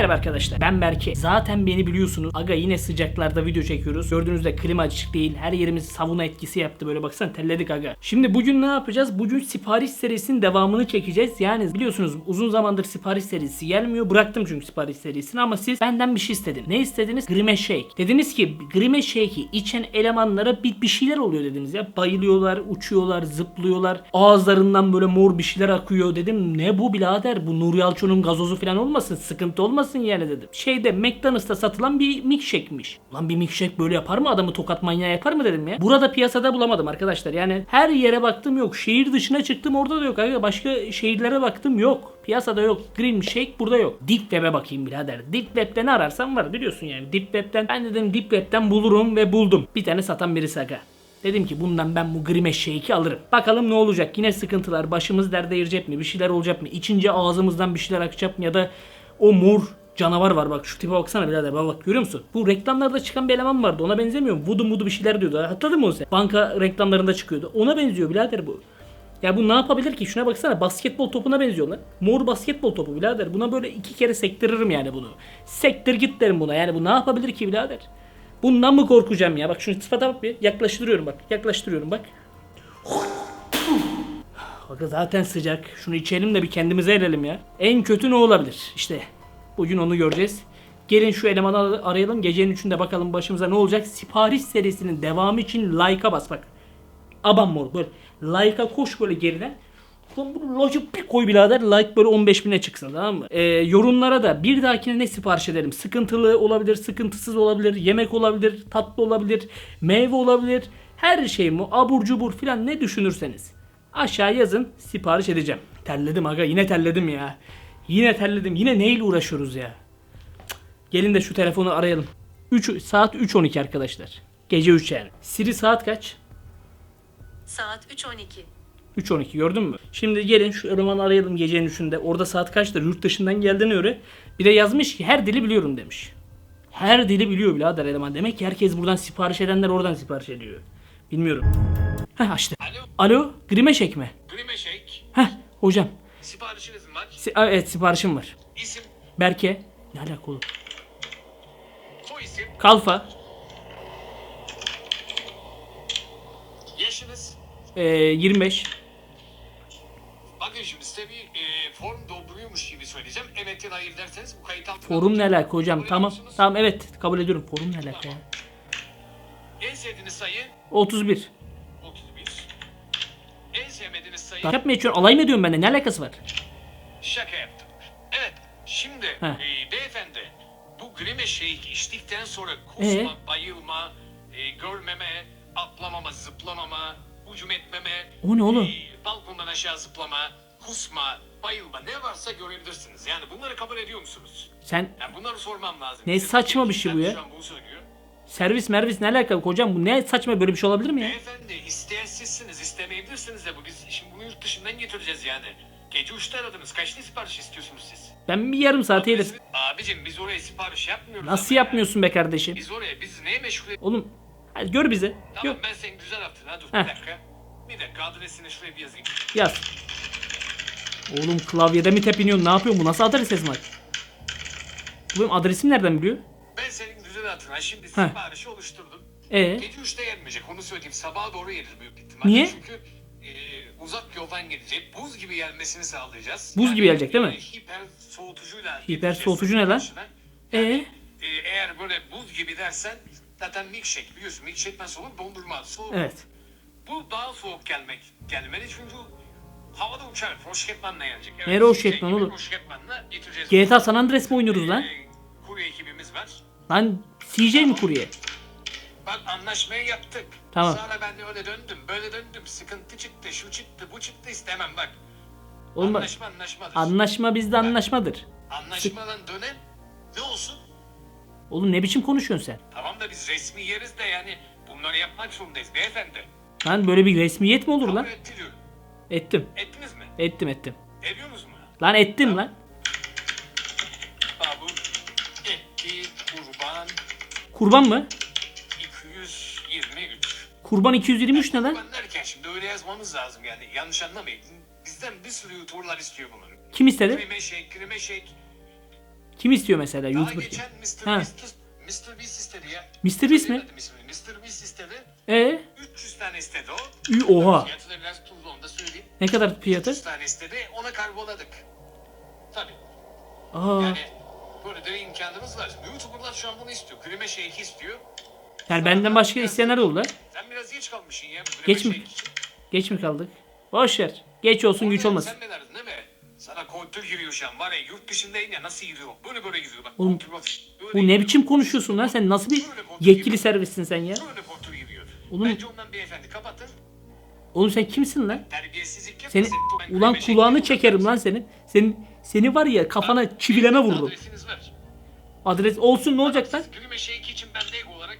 Merhaba arkadaşlar ben Berke. Zaten beni biliyorsunuz. Aga yine sıcaklarda video çekiyoruz. Gördüğünüzde klima açık değil. Her yerimiz savuna etkisi yaptı. Böyle baksana terledik aga. Şimdi bugün ne yapacağız? Bugün sipariş serisinin devamını çekeceğiz. Yani biliyorsunuz uzun zamandır sipariş serisi gelmiyor. Bıraktım çünkü sipariş serisini ama siz benden bir şey istedin. Ne istediniz? Grime Shake. Dediniz ki Grime Shake'i içen elemanlara bir, bir şeyler oluyor dediniz ya. Bayılıyorlar, uçuyorlar, zıplıyorlar. Ağızlarından böyle mor bir şeyler akıyor. Dedim ne bu birader? Bu Nuri Alço'nun gazozu falan olmasın. Sıkıntı olmasın yani dedim. Şeyde McDonald's'ta satılan bir milkshake'miş. Lan bir milkshake böyle yapar mı? Adamı tokat manyağı yapar mı dedim ya. Burada piyasada bulamadım arkadaşlar. Yani her yere baktım yok. Şehir dışına çıktım orada da yok. Abi. Başka şehirlere baktım yok. Piyasada yok. Green Shake burada yok. Deep Web'e bakayım birader. Deep Web'de ne ararsam var biliyorsun yani. Deep Web'den ben dedim Deep Web'den bulurum ve buldum. Bir tane satan birisi aga. Dedim ki bundan ben bu Grime Shake'i alırım. Bakalım ne olacak? Yine sıkıntılar. Başımız derde girecek mi? Bir şeyler olacak mı? İçince ağzımızdan bir şeyler akacak mı? Ya da o mor canavar var bak şu tipe baksana birader bak, bak görüyor musun? Bu reklamlarda çıkan bir eleman vardı ona benzemiyor mu? Vudu mudu bir şeyler diyordu. Hatırladın mı onu sen? Banka reklamlarında çıkıyordu. Ona benziyor birader bu. Ya bu ne yapabilir ki? Şuna baksana basketbol topuna benziyor lan. Mor basketbol topu birader. Buna böyle iki kere sektiririm yani bunu. Sektir git derim buna. Yani bu ne yapabilir ki birader? Bundan mı korkacağım ya? Bak şunu sıfata bak bir. Yaklaştırıyorum bak. Yaklaştırıyorum bak. Bak zaten sıcak. Şunu içelim de bir kendimize erelim ya. En kötü ne olabilir? İşte bugün onu göreceğiz. Gelin şu elemanı arayalım. Gecenin üçünde bakalım başımıza ne olacak. Sipariş serisinin devamı için like'a bas bak. Aban mor böyle. Like'a koş böyle geriden. Ulan bunu like'ı bir koy birader. Like böyle 15 bine çıksın tamam mı? Ee, yorumlara da bir dahakine ne sipariş edelim? Sıkıntılı olabilir, sıkıntısız olabilir, yemek olabilir, tatlı olabilir, meyve olabilir. Her şey mi? Abur cubur filan ne düşünürseniz. Aşağı yazın sipariş edeceğim. Terledim aga yine terledim ya. Yine terledim. Yine neyle uğraşıyoruz ya? Cık. Gelin de şu telefonu arayalım. 3 saat 3.12 arkadaşlar. Gece 3 yani. Siri saat kaç? Saat 3.12. 3.12 gördün mü? Şimdi gelin şu elemanı arayalım gecenin 3'ünde. Orada saat kaçtır? Yurt dışından geldiğine göre. Bir de yazmış ki her dili biliyorum demiş. Her dili biliyor birader eleman. Demek ki herkes buradan sipariş edenler oradan sipariş ediyor. Bilmiyorum. Heh açtı. Alo, Alo Grimeşek mi? Grime Shake. Heh hocam. Siparişiniz mi var? Si- evet siparişim var. İsim, Berke. Ne alaka oğlum? soy isim, Kalfa. yaşınız. Ee, 25. Bakın şimdi size bir e, form dolduruyormuş gibi söyleyeceğim. Evet ya da hayır derseniz bu kayıt altına Forum ne alaka hocam? Kabul Tamam. Tamam evet kabul ediyorum. Forum ne alaka ya? En sevdiğiniz sayı 31. 31. Şaka mı geçiyorsun? Alay mı ediyorsun bende? Ne alakası var? şaka yaptım. Evet, şimdi e, beyefendi bu Grime Shake içtikten sonra kusma, Ee? bayılma, e, görmeme, atlamama, zıplamama, hücum etmeme, O ne oğlum? e, balkondan aşağı zıplama, kusma, bayılma ne varsa görebilirsiniz. Yani bunları kabul ediyor musunuz? Sen Yani bunları sormam lazım. Ne Bizim saçma bir şey bu ya. Şu an bunu söylüyor. Servis mervis ne alaka hocam? Bu ne saçma böyle bir şey olabilir mi ya? Beyefendi isteyen sizsiniz, istemeyebilirsiniz de bu. Biz şimdi bunu yurt dışından getireceğiz yani. Gece 3'te aradınız. Kaçta sipariş istiyorsunuz siz? Ben bir yarım saate yedim. Biz- Abicim biz oraya sipariş yapmıyoruz. Nasıl ama ya. yapmıyorsun be kardeşim? Biz oraya biz neye meşgul? Oğlum hadi gör bizi. Tamam Gör. ben seni güzel attın ha dur Heh. bir dakika. Bir dakika adresini şuraya bir yazayım. Yaz. Oğlum klavyede mi tepiniyorsun? Ne yapıyorsun? Bu nasıl adres yazmak? Bu benim adresim nereden biliyor? Ben senin attın ha şimdi Heh. siparişi oluşturdum. Ee, Gece 3'te gelmeyecek onu söyleyeyim. Sabaha doğru gelir büyük ihtimalle. Niye? Çünkü e, uzak yoldan gelecek. Buz gibi gelmesini sağlayacağız. Buz gibi gelecek değil mi? e, hiper soğutucuyla. Hiper soğutucu ne lan? başına. ee, E, eğer böyle buz gibi dersen zaten milkshake biliyorsun. Milkshake nasıl olur? Dondurma. Soğuk. evet. Bu daha soğuk gelmek gelmeli çünkü havada uçar. Roşketman'la gelecek. Evet, Ne Roşketman oğlum? Roşketman'la getireceğiz. GTA San Andreas mı oynuyoruz lan? Ee, kurye ekibimiz var. Lan CJ mi kurye? Bak anlaşmayı yaptık. Tamam. Sonra ben de öyle döndüm, böyle döndüm. Sıkıntı çıktı, şu çıktı, bu çıktı istemem bak. Oğlum bak, Anlaşma anlaşmadır. anlaşma bizde anlaşmadır. Anlaşmadan dönen ne olsun? Oğlum ne biçim konuşuyorsun sen? Tamam da biz resmi yeriz de yani bunları yapmak zorundayız beyefendi. Lan böyle bir resmiyet mi olur lan? Kabul ettiriyorum. Ettim. Ettiniz mi? Ettim ettim. Ediyorsunuz mu? Lan ettim lan. Kurban mı? 223. Kurban 223 ne lan? Kurban derken şimdi öyle yazmamız lazım yani yanlış anlamayın. Bizden bir sürü youtuberlar istiyor bunu. Kim istedi? Krime shake, krime shake. Kim istiyor mesela Daha YouTuber kim? geçen Mr. Ha. Beast, Mr. Beast istedi ya. Mr. Beast mi? İsmini. Mr. Beast istedi. E 300 tane istedi o. Ü, oha. Fiyatı da biraz tuzlu onu da söyleyeyim. Ne kadar fiyatı? 300 tane istedi. Ona karboladık. Tabii. Aa. Yani böyle de bir imkanımız var. YouTuber'lar şu an bunu istiyor. Krime Shake istiyor. Yani benden başka isteyenler oldu lan. Sen biraz geç kalmışsın ya. Krime Geç mi? İçin. Geç mi kaldık? Boş ver. Geç olsun güç Orada olmasın. Sen ne derdin değil mi? Sana kontrol giriyor şu an. Var ya yurt dışındayım ya nasıl giriyor? Böyle böyle giriyor bak. Oğlum, Bu ne giriyor. biçim konuşuyorsun lan sen nasıl bir yetkili servissin sen ya? Böyle kontrol giriyor. Oğlum- Bence ondan beyefendi kapatın. Oğlum sen kimsin lan? Terbiyesizlik yapma. Seni Ben ulan kulağını çekerim lan senin. Senin seni var ya kafana çivileme vururum. Adresiniz var. Adres olsun ne olacak lan? Siz Krime Shake için ben de olarak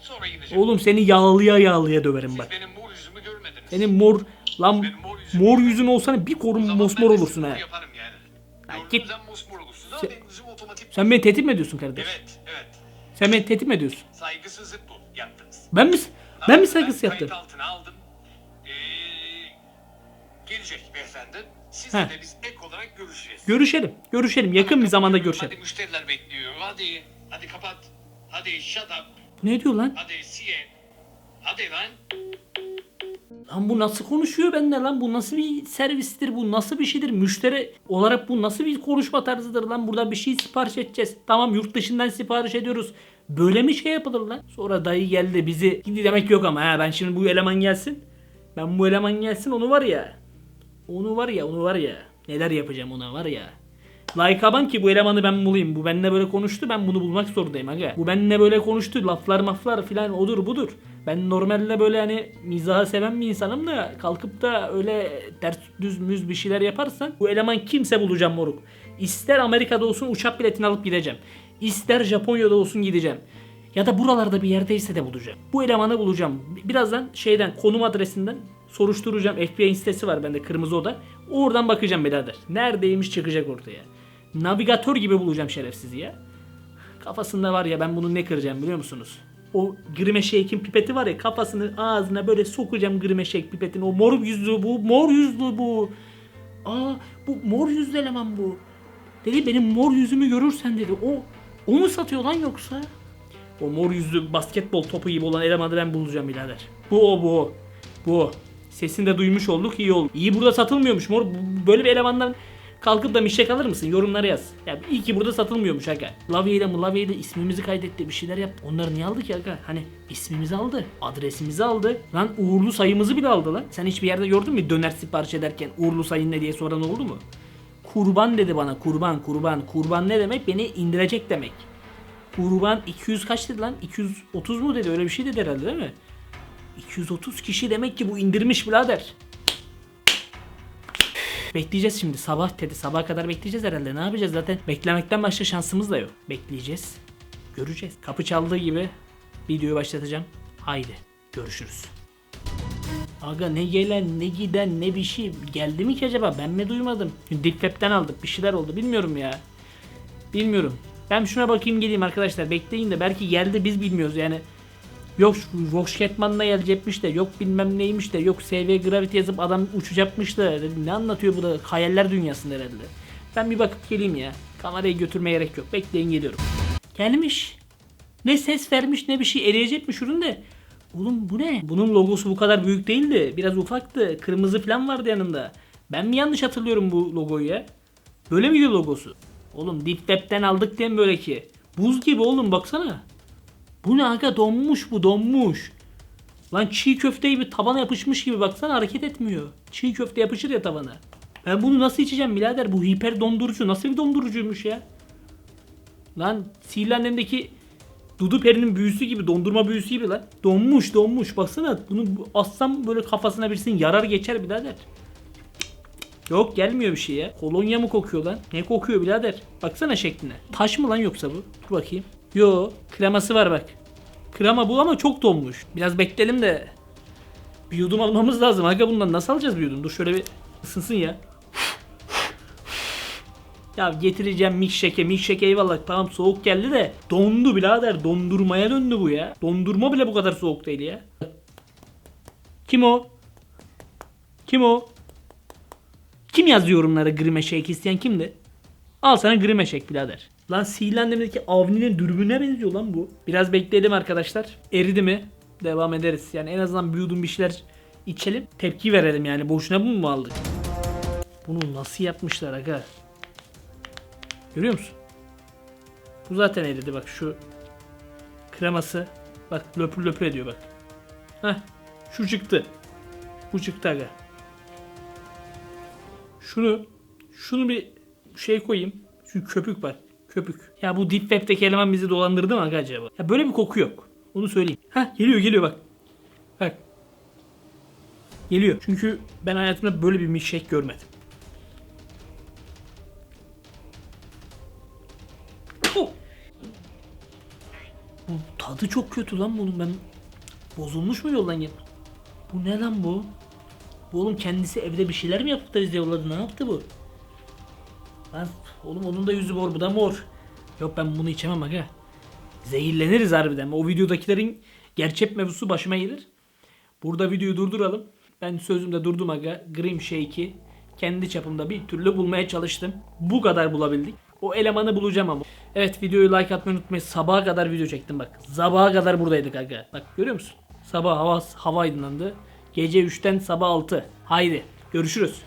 sonra gideceğim. Oğlum seni yağlıya yağlıya döverim Siz bak. benim mor yüzümü görmediniz. Senin mor lan Benim mor yüzüm- mor yüzün olsana bir O korun zaman mosmor ben de olursun ha. Yaparım yani. Git. mosmor olursunuz ama Sen- benim yüzüm otomatik. Sen beni tehdit mi ediyorsun kardeş? Evet, evet. Sen beni tehdit mi ediyorsun? Saygısızlık bu yaptınız. Ben mi ben mi Ben saygısız yaptım? Kayıt altına aldım. Gelecek beyefendi. Sizle de biz ek olarak görüşeceğiz. Görüşelim. Görüşelim. Yakın bir zamanda görüşelim. Hadi müşteriler bekliyor. Hadi. Hadi kapat. Hadi shut up. Ne diyor lan? Hadi see you. Hadi lan. Lan bu nasıl konuşuyor benimle lan? Bu nasıl bir servistir? Bu nasıl bir şeydir? Müşteri olarak bu nasıl bir konuşma tarzıdır lan? Burada bir şey sipariş edeceğiz. Tamam yurt dışından sipariş ediyoruz. Böyle mi şey yapılır lan? Sonra dayı geldi bizi. Gidi demek yok ama ha ben şimdi bu eleman gelsin. Ben bu eleman gelsin onu var ya. Onu var ya onu var ya. Neler yapacağım ona var ya. Like aban ki bu elemanı ben bulayım. Bu benimle böyle konuştu ben bunu bulmak zorundayım aga. Bu benimle böyle konuştu laflar maflar filan odur budur. Ben normalde böyle hani mizahı seven bir insanım da kalkıp da öyle ters düz müz bir şeyler yaparsan bu eleman kimse bulacağım moruk. İster Amerika'da olsun uçak biletini alıp gideceğim. İster Japonya'da olsun gideceğim. Ya da buralarda bir yerdeyse de bulacağım. Bu elemanı bulacağım. Birazdan şeyden konum adresinden soruşturacağım. FBI sitesi var bende kırmızı oda. Oradan bakacağım birader. Neredeymiş çıkacak ortaya. Navigatör gibi bulacağım şerefsizi ya. Kafasında var ya ben bunu ne kıracağım biliyor musunuz? O Grime Shake'in pipeti var ya kafasını ağzına böyle sokacağım Grime Shake pipetini. O mor yüzlü bu, mor yüzlü bu. Aa bu mor yüzlü eleman bu. Dedi benim mor yüzümü görürsen dedi. O o mu satıyor lan yoksa? O mor yüzlü basketbol topu gibi olan elemanı ben bulacağım birader. Bu o bu. Bu. Sesini de duymuş olduk iyi oldu. İyi burada satılmıyormuş mor. Böyle bir elemandan kalkıp da mişek alır mısın? Yorumlara yaz. Ya iyi ki burada satılmıyormuş aga. Lavie ile Mulavie ile ismimizi kaydetti bir şeyler yaptı. Onları niye aldık ya aga? Hani ismimizi aldı. Adresimizi aldı. Lan uğurlu sayımızı bile aldı lan. Sen hiçbir yerde gördün mü döner sipariş ederken uğurlu sayın ne diye soran oldu mu? Kurban dedi bana kurban kurban. Kurban ne demek? Beni indirecek demek. Kurban 200 kaç dedi lan? 230 mu dedi? Öyle bir şey dedi herhalde değil mi? 230 kişi demek ki bu indirmiş birader. Bekleyeceğiz şimdi. Sabah dedi. Sabaha kadar bekleyeceğiz herhalde. Ne yapacağız zaten? Beklemekten başka şansımız da yok. Bekleyeceğiz. Göreceğiz. Kapı çaldığı gibi videoyu başlatacağım. Haydi. Görüşürüz. Aga ne gelen ne giden ne bir şey geldi mi ki acaba ben mi duymadım? Deep Web'den aldık bir şeyler oldu bilmiyorum ya. Bilmiyorum. Ben şuna bakayım geleyim arkadaşlar bekleyin de belki geldi biz bilmiyoruz yani. Yok Rocketman'la gelecekmiş de yok bilmem neymiş de yok SV Gravity yazıp adam uçacakmış da dedim ne anlatıyor bu da hayaller dünyasında herhalde. Ben bir bakıp geleyim ya. Kamerayı götürmeye gerek yok. Bekleyin geliyorum. Gelmiş. Ne ses vermiş ne bir şey eleyecekmiş ürün de. Oğlum bu ne? Bunun logosu bu kadar büyük değildi. Biraz ufaktı. Kırmızı falan vardı yanında. Ben mi yanlış hatırlıyorum bu logoyu ya? Böyle miydi logosu? Oğlum Deep Web'den aldık diye mi böyle ki? Buz gibi oğlum baksana. Bu ne aga donmuş bu donmuş. Lan çiğ köfte gibi tabana yapışmış gibi baksana hareket etmiyor. Çiğ köfte yapışır ya tabana. Ben bunu nasıl içeceğim birader? Bu hiper dondurucu nasıl bir dondurucuymuş ya? Lan sihirli annemdeki Dudu perinin büyüsü gibi dondurma büyüsü gibi lan. Donmuş donmuş baksana bunu assam böyle kafasına birisinin yarar geçer birader. Yok gelmiyor bir şey ya. Kolonya mı kokuyor lan? Ne kokuyor birader? Baksana şekline. Taş mı lan yoksa bu? Dur bakayım. Yo kreması var bak. Krema bu ama çok donmuş. Biraz bekleyelim de bir yudum almamız lazım. Aga bundan nasıl alacağız bir yudum? Dur şöyle bir ısınsın ya. Ya getireceğim milkshake'e milkshake eyvallah tamam soğuk geldi de dondu birader dondurmaya döndü bu ya. Dondurma bile bu kadar soğuk değil ya. Kim o? Kim o? Kim yazdı yorumlara grime shake isteyen kimdi? Al sana grime shake birader. Lan sihirli Avni'nin dürbününe benziyor lan bu. Biraz bekleyelim arkadaşlar. Eridi mi? Devam ederiz. Yani en azından yudum bir şeyler içelim. Tepki verelim yani. Boşuna bunu mu aldık? Bunu nasıl yapmışlar aga? Görüyor musun? Bu zaten eridi bak şu kreması. Bak löpür löpür ediyor bak. Heh şu çıktı. Bu çıktı aga. Şunu şunu bir şey koyayım. Şu köpük var. Köpük. Ya bu deep web'teki eleman bizi dolandırdı mı acaba? Ya böyle bir koku yok. Onu söyleyeyim. Heh geliyor geliyor bak. Bak. Geliyor. Çünkü ben hayatımda böyle bir milkshake görmedim. Bu tadı çok kötü lan bunun ben. Bozulmuş mu yoldan gel? Bu ne lan bu? Bu oğlum kendisi evde bir şeyler mi yapıp da bize yolladı? Ne yaptı bu? Lan oğlum onun da yüzü mor bu da mor. Yok ben bunu içemem aga. Zehirleniriz harbiden. O videodakilerin gerçek mevzusu başıma gelir. Burada videoyu durduralım. Ben sözümde durdum aga. Grim Shake'i kendi çapımda bir türlü bulmaya çalıştım. Bu kadar bulabildik. O elemanı bulacağım ama. Evet videoyu like atmayı unutmayın. Sabaha kadar video çektim bak. Sabaha kadar buradaydık aga. Bak görüyor musun? Sabah hava, hava aydınlandı. Gece 3'ten sabah 6. Haydi görüşürüz.